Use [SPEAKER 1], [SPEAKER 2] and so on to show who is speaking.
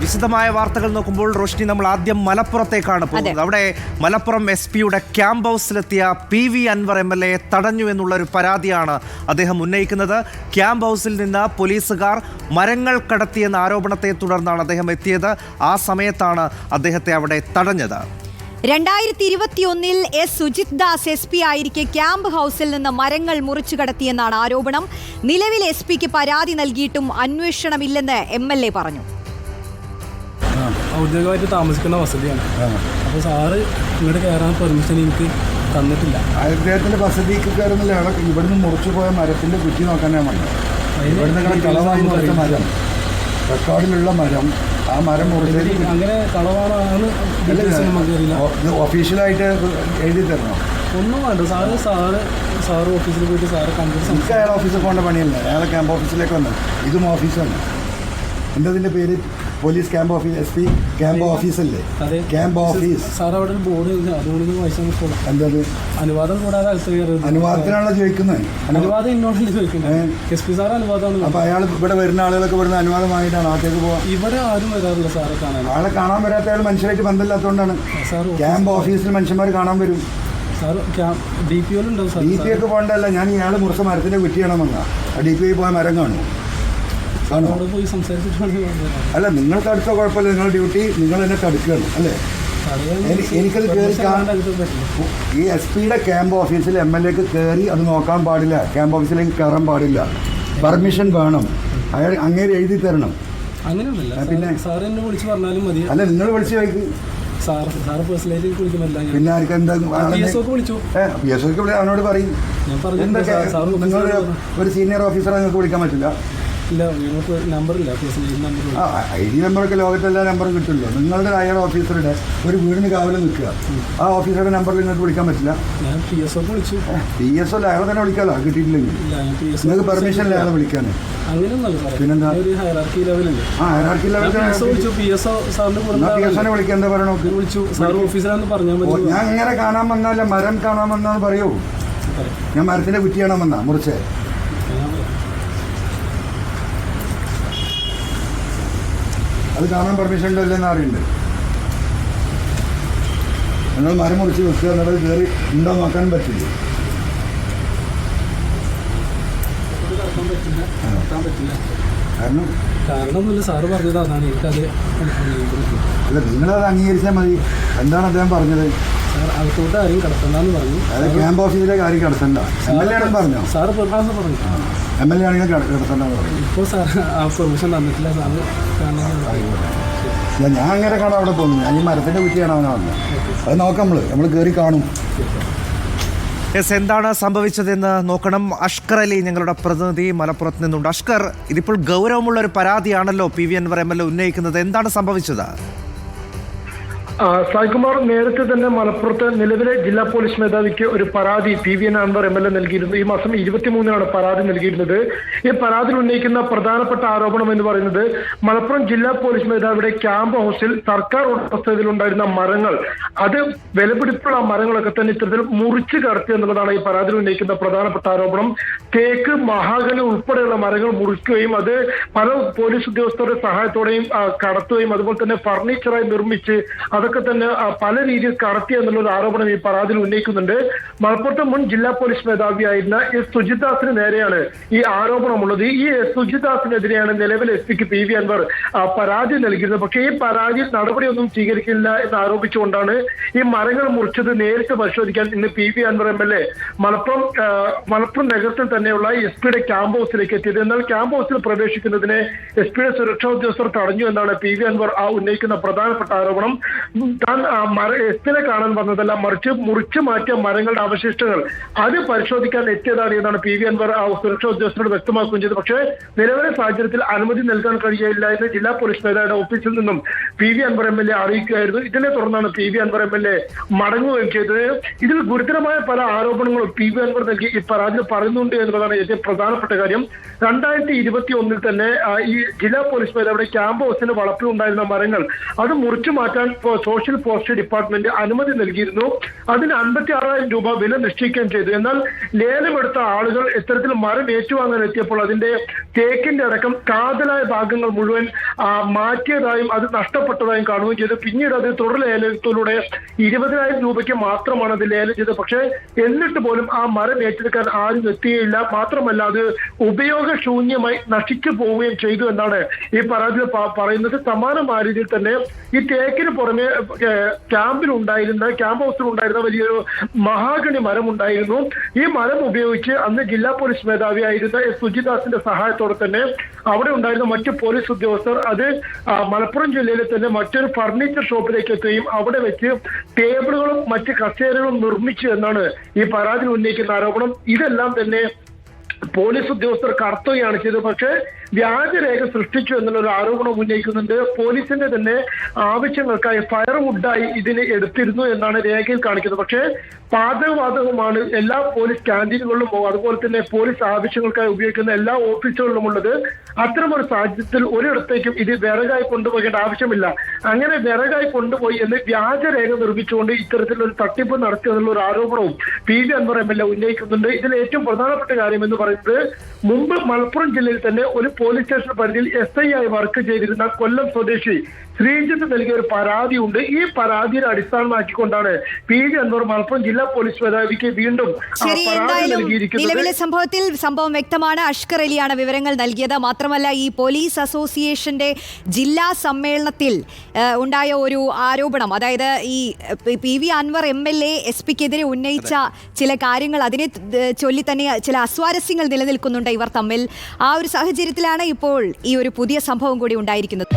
[SPEAKER 1] വിശദമായ വാർത്തകൾ നോക്കുമ്പോൾ റോഷ്നി നമ്മൾ ആദ്യം മലപ്പുറത്തേക്കാണ് പോകുന്നത്. അവിടെ മലപ്പുറം എസ് പിയുടെ camp ഹൗസിലെത്തിയ P V Anvar M L A തടഞ്ഞു എന്നുള്ള ഒരു പരാതിയാണ് അദ്ദേഹം ഉന്നയിക്കുന്നത്. ക്യാമ്പ് ഹൗസിൽ നിന്ന് പോലീസുകാർ മരങ്ങൾ കടത്തിയെന്ന ആരോപണത്തെ തുടർന്നാണ് അദ്ദേഹം എത്തിയത്. ആ സമയത്താണ് അദ്ദേഹത്തെ അവിടെ തടഞ്ഞത്.
[SPEAKER 2] രണ്ടായിരത്തി ഇരുപത്തിയൊന്നിൽ S. Sujith Das S P ആയിരിക്കെ camp ഹൗസിൽ നിന്ന് മരങ്ങൾ മുറിച്ചു കടത്തിയെന്നാണ് ആരോപണം. നിലവിൽ എസ് പിക്ക് പരാതി നൽകിയിട്ടും അന്വേഷണമില്ലെന്ന് എം എൽ എ പറഞ്ഞു.
[SPEAKER 3] ഔദ്യോഗികമായിട്ട് താമസിക്കുന്ന വസതിയാണ്. അപ്പോൾ സാറ് ഇങ്ങോട്ട് കയറാൻ പെർമിഷൻ എനിക്ക് തന്നിട്ടില്ല.
[SPEAKER 4] അദ്ദേഹത്തിന്റെ വസതിക്ക് കയറുന്നില്ല ഇവിടുന്ന് മുറിച്ചു പോയ മരത്തിന്റെ കുറ്റി നോക്കാനാണ് വന്നത് ഇവിടുന്ന് കളവായി മുറിച്ച മരം. റെക്കോർഡിലുള്ള മരം. ആ മരം മുറിച്ചത്
[SPEAKER 3] അങ്ങനെ കളവാണോ ആണ് ഡീറ്റെയിൽസ് നമുക്കറിയില്ല
[SPEAKER 4] ഒഫീഷ്യലായിട്ട് എഴുതി തരണം?
[SPEAKER 3] ഒന്നും വേണ്ട സാറ് സാറ് സാറ് ഓഫീസിൽ പോയിട്ട് സാറ് കണ്ടിട്ട്
[SPEAKER 4] എനിക്ക് അയാൾ ഓഫീസിൽ പോകേണ്ട പണിയല്ല? അയാളെ ക്യാമ്പ് ഓഫീസിലേക്ക് വന്നത് ഇതും ഓഫീസാണ് എന്തതിന്റെ പേര്? Police camp office S P camp ഓഫീസല്ലേ? Camp office.
[SPEAKER 3] സാർ അവിടെ ബോർഡ് അതുകൊണ്ട്
[SPEAKER 4] എന്തത്?
[SPEAKER 3] അനുവാദം കൂടാതെ
[SPEAKER 4] അനുവാദത്തിനാണല്ലോ ചോദിക്കുന്നത് അനുവാദം
[SPEAKER 3] അനുവാദം എന്നോടല്ലേ ചോദിക്കുന്നത് എസ് പി സാർ അനുവാദമാണ്.
[SPEAKER 4] അപ്പോൾ അയാൾ ഇവിടെ വരുന്ന ആളുകളൊക്കെ വരുന്ന അനുവാദം വാങ്ങിയിട്ടാണ് ആദ്യത്തേക്ക് പോവാ?
[SPEAKER 3] ഇവിടെ ആരും വരാറില്ല സാറെ കാണാൻ.
[SPEAKER 4] ആളെ കാണാൻ വരാത്ത ആൾ മനുഷ്യരായിട്ട് ബന്ധമില്ലാത്തതുകൊണ്ടാണ് ക്യാമ്പ് ഓഫീസിൽ മനുഷ്യന്മാർ കാണാൻ വരും.
[SPEAKER 3] ഡി പി
[SPEAKER 4] ഒക്കെ പോകണ്ടല്ല ഞാൻ ഇയാൾ മുറിച്ച മരത്തിന്റെ കുറ്റിയാണെന്നാ ഡി പി പോയ മരം കാണും കാണുമോ?
[SPEAKER 3] പോയി സംസാരിച്ചിട്ടാണ്
[SPEAKER 4] അല്ല നിങ്ങൾക്ക് അടുത്ത കുഴപ്പമില്ല. നിങ്ങളുടെ ഡ്യൂട്ടി നിങ്ങൾ എന്നെ തടുക്കുകയാണ് അല്ലേ? എനി- എനിക്കത് കയറി ഈ എസ് പിയുടെ ക്യാമ്പ് ഓഫീസിൽ എം എൽ എക്ക് കയറി അത് നോക്കാൻ പാടില്ല. ക്യാമ്പ് ഓഫീസിലേക്ക് കയറാൻ പാടില്ല. പെർമിഷൻ വേണം. അയാൾ അങ്ങേര് എഴുതി തരണം.
[SPEAKER 3] അങ്ങനെയൊന്നുമില്ല.
[SPEAKER 4] പിന്നെ?
[SPEAKER 3] സാർ എന്നെ വിളിച്ച് പറഞ്ഞാലും മതി.
[SPEAKER 4] അല്ല നിങ്ങൾ വിളിച്ച്
[SPEAKER 3] വയ്ക്ക്
[SPEAKER 4] പിന്നെ
[SPEAKER 3] ആർക്കെന്താ വിളിച്ചു.
[SPEAKER 4] അവനോട് പറയും. ഒരു സീനിയർ ഓഫീസറെ നിങ്ങൾക്ക് വിളിക്കാൻ പറ്റില്ല.
[SPEAKER 3] ഇല്ല ഞങ്ങൾക്ക് നമ്പർ ഇല്ല പേഴ്സണൽ നമ്പർ
[SPEAKER 4] ആ ഐ ഡി നമ്പറൊക്കെ ലോകത്തെല്ലാ നമ്പറും കിട്ടുമല്ലോ. നിങ്ങളുടെ അയർ ഓഫീസറുടെ ഒരു വീടിന് കാവലിൽ നിൽക്കുക. ആ ഓഫീസറുടെ നമ്പറിൽ നിങ്ങൾക്ക് വിളിക്കാൻ പറ്റില്ല?
[SPEAKER 3] ഞാൻ പി എസ് ഒക്കെ വിളിച്ചു.
[SPEAKER 4] പി എസ് ഒ അയാളെ തന്നെ വിളിക്കാമല്ലോ കിട്ടിയിട്ടില്ലെങ്കിൽ.
[SPEAKER 3] ഇല്ല
[SPEAKER 4] നിങ്ങൾക്ക് പെർമിഷൻ ഇല്ലാതെ വിളിക്കാൻ
[SPEAKER 3] അങ്ങനെയൊന്നല്ല സാറേ.
[SPEAKER 4] പിന്നെന്താ?
[SPEAKER 3] ഹൈറാർക്കി ലെവലുണ്ട്
[SPEAKER 4] ആ
[SPEAKER 3] ഹൈറാർക്കി പി എസ് ഒ സാറിന്
[SPEAKER 4] വിളിക്കാൻ എന്താ പറയണോ
[SPEAKER 3] വിളിച്ചു. സാർ പറഞ്ഞാൽ മതി
[SPEAKER 4] ഞാൻ ഇങ്ങനെ കാണാൻ വന്നാലും മരം കാണാൻ വന്നാന്ന് പറയൂ. ഞാൻ മരത്തിന്റെ കുറ്റി കാണാൻ വന്നാ? മുറിച്ച്
[SPEAKER 3] ഞാൻ പറയാം.
[SPEAKER 4] അത് കാണാൻ പെർമിഷൻ ഉണ്ടല്ലെന്ന് അറിയുന്നുണ്ട് നിങ്ങൾ മരം മുറിച്ച് വെക്കുക എന്നുള്ളത് കയറി ഉണ്ടോ നോക്കാൻ പറ്റില്ല കാരണം
[SPEAKER 3] കാരണമൊന്നുമില്ല സാറ് പറഞ്ഞത് അതാണ്. എനിക്കത്.
[SPEAKER 4] അല്ല നിങ്ങളത് അംഗീകരിച്ചാൽ മതി. എന്താണ് അദ്ദേഹം പറഞ്ഞത്?
[SPEAKER 3] അകത്തോട്ട് ആരെയും കടത്തണ്ടെന്ന് പറഞ്ഞു.
[SPEAKER 4] അതായത് ക്യാമ്പ് ഓഫീസിലേക്ക് ആരും കടത്തണ്ട എം എൽ എ ആണെന്ന് പറഞ്ഞോ?
[SPEAKER 3] സാറ് പ്രഭാസം പറഞ്ഞു.
[SPEAKER 4] എം എൽ എ ആണെങ്കിൽ കിടത്തണ്ടെന്ന് പറഞ്ഞു.
[SPEAKER 3] ഇപ്പോൾ സാർ ആ പെർമിഷൻ തന്നിട്ടില്ല സാറ് കാണാൻ
[SPEAKER 4] ഞാൻ അങ്ങനെ കാണാൻ അവിടെ പോകുന്നു. ഞാൻ ഈ മരത്തിന്റെ കുറ്റിയാണ് അവനെ വന്നത് അത് നോക്കാം നമ്മൾ. നമ്മൾ കയറി കാണും.
[SPEAKER 1] എസ് എന്താണ് സംഭവിച്ചതെന്ന് നോക്കണം. അഷ്കർ അലി ഞങ്ങളുടെ പ്രതിനിധി മലപ്പുറത്ത് നിന്നുണ്ട്. അഷ്കർ ഇതിപ്പോൾ ഗൗരവമുള്ള ഒരു പരാതിയാണല്ലോ P V Anvar M L A ഉന്നയിക്കുന്നത്. എന്താണ് സംഭവിച്ചത്?
[SPEAKER 5] സായികുമാർ നേരത്തെ തന്നെ മലപ്പുറത്ത് നിലവിലെ ജില്ലാ പോലീസ് മേധാവിക്ക് ഒരു പരാതി P V N Anvar M L A നൽകിയിരുന്നു. ഈ മാസം ഇരുപത്തിമൂന്നിനാണ് പരാതി നൽകിയിരുന്നത്. ഈ പരാതിയിൽ ഉന്നയിക്കുന്ന പ്രധാനപ്പെട്ട ആരോപണം എന്ന് പറയുന്നത് മലപ്പുറം ജില്ലാ പോലീസ് മേധാവിയുടെ ക്യാമ്പ് ഹൗസിൽ സർക്കാർ ഉടമസ്ഥതയിലുണ്ടായിരുന്ന മരങ്ങൾ അത് വിലപിടിപ്പുള്ള മരങ്ങളൊക്കെ തന്നെ ഇത്തരത്തിൽ മുറിച്ചു കടത്തി എന്നുള്ളതാണ് ഈ പരാതിയിൽ ഉന്നയിക്കുന്ന പ്രധാനപ്പെട്ട ആരോപണം. തേക്ക് മഹാഗണി ഉൾപ്പെടെയുള്ള മരങ്ങൾ മുറിക്കുകയും അത് പല പോലീസ് ഉദ്യോഗസ്ഥരുടെ സഹായത്തോടെയും കടത്തുകയും അതുപോലെ തന്നെ ഫർണിച്ചറായി നിർമ്മിച്ച് അതൊക്കെ തന്നെ പല രീതിയിൽ കടത്തി എന്നുള്ള ഒരു ആരോപണം ഈ പരാതിയിൽ ഉന്നയിക്കുന്നുണ്ട്. മലപ്പുറത്തെ മുൻ ജില്ലാ പോലീസ് മേധാവിയായിരുന്ന എസ്. സുജിദാസിന് നേരെയാണ് ഈ ആരോപണമുള്ളത്. ഈ എസ്. സുജിദാസിനെതിരെയാണ് നിലവിൽ എസ്. പിക്ക് പി. വി. അൻവർ പരാതി നൽകിയിരുന്നത്. പക്ഷേ ഈ പരാതിയിൽ നടപടിയൊന്നും സ്വീകരിക്കില്ല എന്ന് ആരോപിച്ചുകൊണ്ടാണ് ഈ മരങ്ങൾ മുറിച്ചത് നേരിട്ട് പരിശോധിക്കാൻ ഇന്ന് P. V. Anvar M. L. A. Malappuram Malappuram നഗരത്തിൽ തന്നെയുള്ള എസ്. പിയുടെ ക്യാമ്പ് ഹൗസിലേക്ക് എത്തിയത്. എന്നാൽ ക്യാമ്പ് ഹൗസിൽ പ്രവേശിക്കുന്നതിനെ എസ്. പിയുടെ സുരക്ഷാ ഉദ്യോഗസ്ഥർ തടഞ്ഞു എന്നാണ് പി. വി. അൻവർ ആ ഉന്നയിക്കുന്ന പ്രധാനപ്പെട്ട ആരോപണം. താൻ മര എസ് പിനെ കാണാൻ വന്നതല്ല മറിച്ച് മുറിച്ചു മാറ്റിയ മരങ്ങളുടെ അവശിഷ്ടങ്ങൾ. അത് പരിശോധിക്കാൻ എത്തിയതാണ് എന്നാണ് പി വി അൻവർ സുരക്ഷാ ഉദ്യോഗസ്ഥരോട് വ്യക്തമാക്കുകയും ചെയ്തത് പക്ഷേ നിലവിലെ സാഹചര്യത്തിൽ അനുമതി നൽകാൻ കഴിയില്ല എന്ന് ജില്ലാ പോലീസ് മേധാവിയുടെ ഓഫീസിൽ നിന്നും P V Anvar M L A അറിയിക്കുകയായിരുന്നു. ഇതിനെ തുടർന്നാണ് P V Anvar M L A മടങ്ങുകയും ചെയ്തത്. ഇതിൽ ഗുരുതരമായ പല ആരോപണങ്ങളും പി വി അൻവർ നൽകി. ഈ പരാതിയിൽ പറയുന്നുണ്ട് എന്നുള്ളതാണ് ഏറ്റവും പ്രധാനപ്പെട്ട കാര്യം. രണ്ടായിരത്തി ഇരുപത്തി ഒന്നിൽ തന്നെ ഈ ജില്ലാ പോലീസ് മേധാവിയുടെ ക്യാമ്പ് ഹൗസിന് വളപ്പിലുണ്ടായിരുന്ന മരങ്ങൾ അത് മുറിച്ചു മാറ്റാൻ സോഷ്യൽ ഫോറസ്റ്റ് ഡിപ്പാർട്ട്മെന്റ് അനുമതി നൽകിയിരുന്നു. അതിന് അൻപത്തി ആറായിരം രൂപ വില നിശ്ചയിക്കുകയും ചെയ്തു. എന്നാൽ ലേലമെടുത്ത ആളുകൾ ഇത്തരത്തിൽ മരം ഏറ്റുവാങ്ങാൻ എത്തിയപ്പോൾ അതിന്റെ തേക്കിന്റെ അടക്കം കാതലായ ഭാഗങ്ങൾ മുഴുവൻ മാറ്റിയതായും അത് നഷ്ടപ്പെട്ടതായും കാണുകയും ചെയ്തു. പിന്നീട് അത് തുടർ ലേലത്തിലൂടെ ഇരുപതിനായിരം രൂപയ്ക്ക് മാത്രമാണ് അത് ലേലം ചെയ്തത്. പക്ഷേ എന്നിട്ട് പോലും ആ മരം ഏറ്റെടുക്കാൻ ആരും എത്തിയില്ല. മാത്രമല്ല അത് ഉപയോഗശൂന്യമായി നശിച്ചു പോവുകയും ചെയ്തു എന്നാണ് ഈ പരാതിയിൽ പറയുന്നത്. സമാനമായ രീതിയിൽ തന്നെ ഈ തേക്കിന് പുറമെ ഉണ്ടായിരുന്ന ക്യാമ്പ് ഹൗസിൽ ഉണ്ടായിരുന്ന വലിയൊരു മഹാഗണി മരം ഉണ്ടായിരുന്നു ഈ മരം ഉപയോഗിച്ച് അന്ന് ജില്ലാ പോലീസ് മേധാവിയായിരുന്ന എസ് സുജിദാസിന്റെ സഹായത്തോടെ തന്നെ അവിടെ ഉണ്ടായിരുന്ന മറ്റ് പോലീസ് ഉദ്യോഗസ്ഥർ അത് മലപ്പുറം ജില്ലയിലെ തന്നെ മറ്റൊരു ഫർണിച്ചർ ഷോപ്പിലേക്ക് എത്തുകയും അവിടെ വെച്ച് ടേബിളുകളും മറ്റ് കസേരകളും നിർമ്മിച്ചു എന്നാണ് ഈ പരാതി ഉന്നയിക്കുന്ന ആരോപണം. ഇതെല്ലാം തന്നെ പോലീസ് ഉദ്യോഗസ്ഥർ കടത്തുകയാണ് ചെയ്തത്. പക്ഷേ വ്യാജരേഖ സൃഷ്ടിച്ചു എന്നുള്ളൊരു ആരോപണം ഉന്നയിക്കുന്നുണ്ട്. പോലീസിന്റെ തന്നെ ആവശ്യങ്ങൾക്കായി ഫയർവുഡായി ഇതിനെ എടുത്തിരുന്നു എന്നാണ് രേഖയിൽ കാണിക്കുന്നത്. പക്ഷേ പാചകവാതകമാണ് എല്ലാ പോലീസ് ക്യാന്റീനുകളിലും അതുപോലെ തന്നെ പോലീസ് ആവശ്യങ്ങൾക്കായി ഉപയോഗിക്കുന്ന എല്ലാ ഓഫീസുകളിലും ഉള്ളത് അത്തരമൊരു സാഹചര്യത്തിൽ ഒരിടത്തേക്കും ഇത് വിറകായി കൊണ്ടുപോകേണ്ട ആവശ്യമില്ല. അങ്ങനെ വിറകായി കൊണ്ടുപോയി എന്ന് വ്യാജരേഖ നിർമ്മിച്ചുകൊണ്ട് ഇത്തരത്തിലൊരു തട്ടിപ്പ് നടത്തി എന്നുള്ള ഒരു ആരോപണവും P V Anvar M L A ഉന്നയിക്കുന്നുണ്ട്. ഇതിൽ ഏറ്റവും പ്രധാനപ്പെട്ട കാര്യം എന്ന് പറയുന്നത് മുമ്പ് മലപ്പുറം ജില്ലയിൽ തന്നെ ഒരു പോലീസ് സ്റ്റേഷൻ പരിധിയിൽ എസ് ഐ ആയി വർക്ക് ചെയ്തിരുന്ന കൊല്ലം സ്വദേശി ശ്രീജിത്ത് നൽകിയ ഒരു പരാതിയുണ്ട് ഈ പരാതിയുടെ അടിസ്ഥാനമാക്കിക്കൊണ്ടാണ് പി ജി അൻവർ മലപ്പുറം ജില്ലാ പോലീസ് മേധാവിക്ക് വീണ്ടും
[SPEAKER 2] നിലവിലെ സംഭവത്തിൽ സംഭവം വ്യക്തമാണ്. അഷ്കർ അലിയാണ് വിവരങ്ങൾ നൽകിയത്. മാത്രമല്ല ഈ പോലീസ് അസോസിയേഷന്റെ ജില്ലാ സമ്മേളനത്തിൽ ഉണ്ടായ ഒരു ആരോപണം അതായത് ഈ P V Anvar M L A S പിക്കെതിരെ ഉന്നയിച്ച ചില കാര്യങ്ങൾ അതിനെ ചൊല്ലി തന്നെ ചില അസ്വാരസ്യങ്ങൾ നിലനിൽക്കുന്നുണ്ട് ഇവർ തമ്മിൽ. ആ ഒരു സാഹചര്യത്തിലാണ് ഇപ്പോൾ ഈ ഒരു പുതിയ സംഭവം കൂടി ഉണ്ടായിരിക്കുന്നത്.